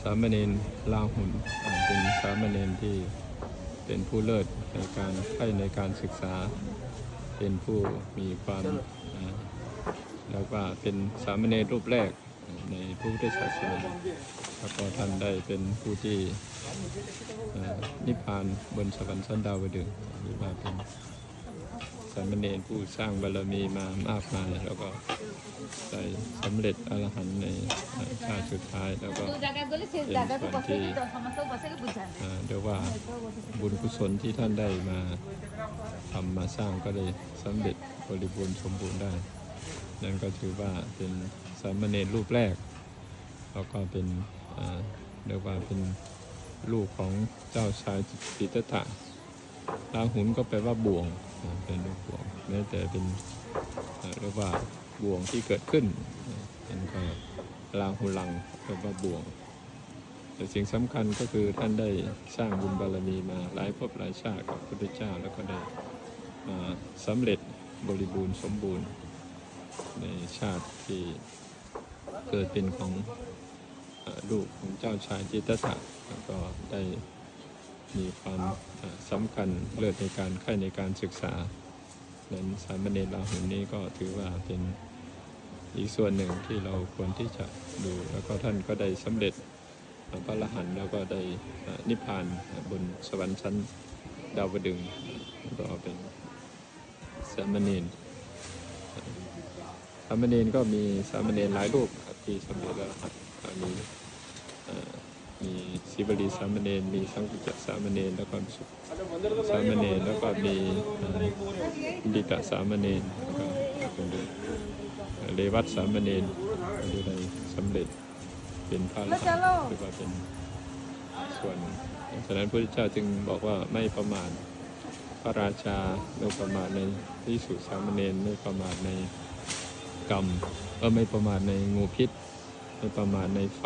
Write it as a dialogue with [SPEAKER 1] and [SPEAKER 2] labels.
[SPEAKER 1] สามเณรลาหุนอ่าเป็นสามเณรที่เป็นผู้เลิศในการใช้ในการศึกษา เป็นผู้มีความแล้วก็เป็นสามเณรรูปแรกในพระพุทธศาสนาแล้วก็ท่านได้เป็นผู้ที่นิพพานบนสวรรค์ชั้นดาวดึงหรือว่าเป็น สามเณรผู้สร้างบารมีมามากมาย แล้วก็ได้สำเร็จอรหันต์ในชาติสุดท้าย แล้วก็เป็นส่นที่เดี๋ยวว่าบุญกุศลที่ท่านได้มาทำมาสร้างก็ได้สำเร็จบริบูรณ์สมบูรณ์ได้ นั่นก็ถือว่าเป็นสามเณรรูปแรก แล้วก็เป็นเดียวว่าเป็นลูกของเจ้าชายสิทธัตถะ ลาหุนก็แปลว่าบ่วงเป็นลูกบ่วงแม้แต่เป็นเรียกว่าบ่วงที่เกิดขึ้นอ่านก็ลาหุลังแปลว่าบ่วง แต่สิ่งสำคัญก็คือท่านได้สร้างบุญบารมีมาหลายภพหลายชาติกับพระพุทธเจ้าแล้วก็ได้อ่าสำเร็จบริบูรณ์สมบูรณ์ในชาติที่เกิดเป็นของลูกของเจ้าชายจิตตะแล้วก็ได้ มีความสำคัญเลิศในการใคร่ในการศึกษานั้นสามเณรลาหุนนี้ก็ถือว่าเป็นอีกส่วนหนึ่งที่เราควรที่จะดูแล้วก็ท่านก็ได้สำเร็จพระอรหันแล้วก็ได้นิพพานบนสวรรค์ชั้นดาวดึงก็เป็นสามเณรสามเณรก็มีสามเณรหลายรูปที่สำเร็จล้วครับอ่ามีอ่า มีศิวลีสามเณรมีสังกุจสามเณรแล้วก็สุสามเณรแล้วก็มีดิตะสามเณรแล้วก็เลวัตสามเณรที่ได้สำเร็จเป็นพระอรหันต์หรือว่าเป็นส่วนฉะนั้นพระพุทธเจ้าจึงบอกว่าไม่ประมาทพระราชาไม่ประมาทในที่สุสามเณรไม่ประมาทในกรรมก็ไม่ประมาทในงูพิษ ไม่ประมาทในไฟ